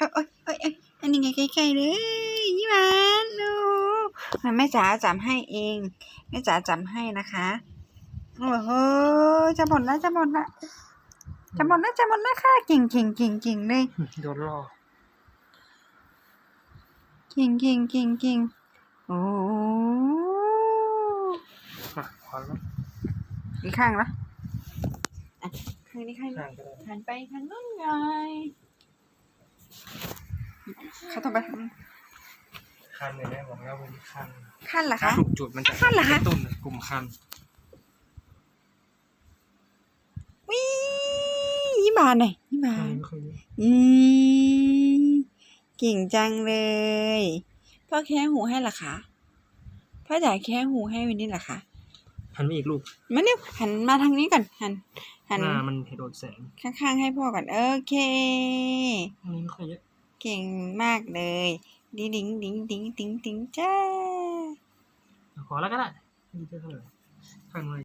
ยังไงใกล้ๆเลยยี่หวานโอ้แม่จ๋าจำให้เองแม่จ๋าจำให้นะคะโอ้โหจะหมดแล้วจะหมดละจะหมดแล้วจะหมดแล้วค่ะเก่งเก่งเก่งเก่งเลยโดนล่อเก่งเก่งเก่งเก่งโอ้มาพอแล้วอีกข้างละอะข้างนี้ข้างนี้ข้างก็ได้หันไปทางนู้นไง เขาต้องไปทางนู้นคันเลยแม่บอกแล้ววันนี้คันขั้นเหรอถ้าคะ ถูกจุดมันจะคันเหรอคะ ตุ้นกลุ่มคันวิยี่บานหน่อยยี่บาคันนไม่ค่อยเยอะอืมเก่งจังเลย พ่อแค่หูให้เหรอคะ พ่อจ๋าแค่หูให้วันนี้เหรอคะ หันไปอีกลูกมาเนี่ยหันมาทางนี้ก่อนหันหันหน้ามันโดนแสงข้างๆให้พ่อก่อนโอเคอันนี้ไม่ค่อยเยอะเก่งมากเลยดิดิงดิงดิงดิงดิงจ้าพอแล้วก็ได้ไม่เยอะเท่าไหร่ข้างใน